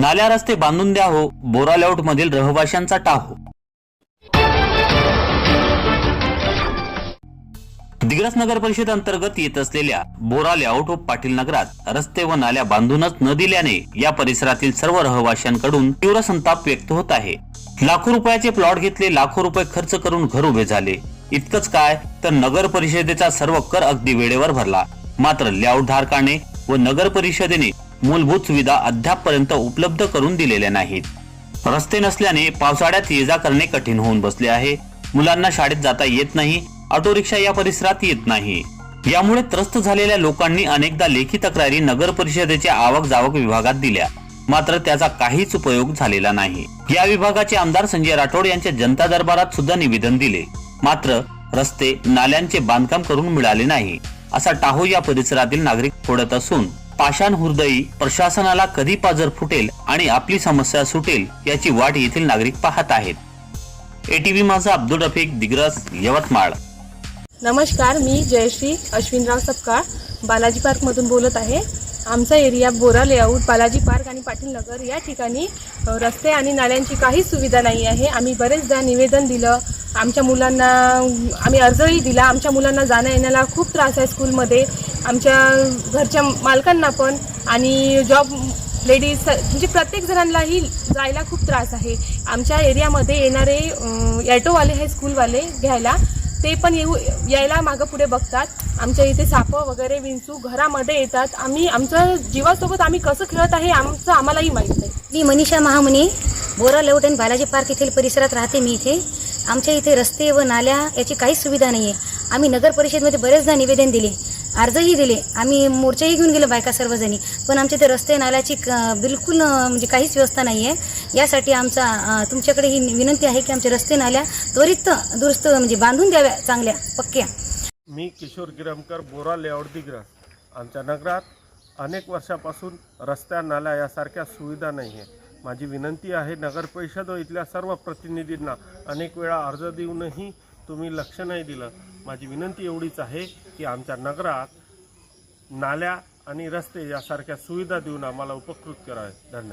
नाल्या रस्ते बांधून द्या हो बोरा लेआउट मधील रहिवाशांचा टाहो हो. दिग्रस नगर परिषद अंतर्गत येत असलेल्या बोरा लेआउट व पाटील नगरात रस्ते व नाल्या बांधूनच न दिल्याने या परिसरातील सर्व रहिवाशांकडून तीव्र संताप व्यक्त होत आहे. लाखो रुपयाचे प्लॉट घेतले लाखो रुपये खर्च करून घर उभे झाले. इतकंच काय तर नगर परिषदेचा सर्व कर अगदी वेळेवर भरला. मात्र लेआउट धारकाने व नगर परिषदेने मूलभूत सुविधा अद्यापपर्यंत उपलब्ध करून दिलेल्या नाहीत. रस्ते नसल्याने पावसाळ्यात ये जा करणे कठीण होऊन बसले आहे. मुलांना शाळेत जाता येत नाही ऑटो रिक्षा या परिसरात येत नाही. यामुळे त्रस्त झालेल्या लोकांनी अनेकदा लेखी तक्रारी नगर परिषदेच्या आवक जावक विभागात दिल्या. मात्र त्याचा काहीच उपयोग झालेला नाही. या विभागाचे आमदार संजय राठोड यांच्या जनता दरबारात सुद्धा निवेदन दिले. मात्र रस्ते नाल्यांचे बांधकाम करून मिळाले नाही असा टाहो या परिसरातील नागरिक फोडत असून पाषाण हृदयी प्रशासनाला कधी पाजर फुटेल आणि आपली समस्या सुटेल याची वाट येथील नागरिक पाहत आहेत. एटीव्ही माझा अब्दुल रफीक दिग्रस यवतमाळ. नमस्कार मी जयश्री अश्विनराव सपकाळ बालाजी पार्कमधून बोलत आहे. आमचा area Bora layout Balaji park आणि पाटील नगर या ठिकाणी रस्ते आणि नाल्यांची काहीच सुविधा नाही आहे. आम्ही बरेचदा निवेदन दिलं आमच्या मुलांना आम्ही अर्जही दिला आमच्या मुलांना जाण्या येण्याला खूप त्रास आहे स्कूलमध्ये आमच्या घरच्या मालकांना पण आणि जॉब लेडीज म्हणजे प्रत्येक जणांनाही जायला खूप त्रास आहे. आमच्या एरियामध्ये येणारे ॲटोवाले हे स्कूलवाले घ्यायला ते पण येऊ यायला मागं पुढे बघतात. आमच्या इथे सापं वगैरे विंचू घरामध्ये येतात. आम्ही आमचं जीवासोबत आम्ही कसं खेळत आहे आमचं आम्हालाही माहीत नाही. मी मनीषा महामुनी बोरा लेआउट आणि बालाजी पार्क येथील परिसरात राहते मी इथे. आमच्या इथे रस्ते व नाल्या याची काहीच सुविधा नाही आहे आम्ही नगर परिषदेमध्ये बरेचदा निवेदन दिले. अर्जही दिले. आम्ही मोर्चाही घेऊन गेलो बायका सर्वजणी. पण आमच्या ते रस्ते नाल्याची बिलकुल म्हणजे काहीच व्यवस्था नाही आहे यासाठी आमचा तुमच्याकडे ही विनंती आहे की आमचे रस्ते नाल्या त्वरित दुरुस्त म्हणजे बांधून द्याव्या चांगल्या पक्क्या. मी किशोर गिरमकर बोरा लेआउट आमच्या नगरात अनेक वर्षापासून रस्त्या नाल्या यासारख्या सुविधा नाही आहे माझी विनंती आहे नगर परिषद व इथल्या सर्व प्रतिनिधींना अनेक वेळा अर्ज देऊनही तुम्ही लक्ष नाही दिलं. माझी विनंती एवढीच आहे की आमच्या नगरात नाल्या आणि रस्ते यासारख्या सुविधा देऊन आम्हाला उपकृत करावे. धन्यवाद.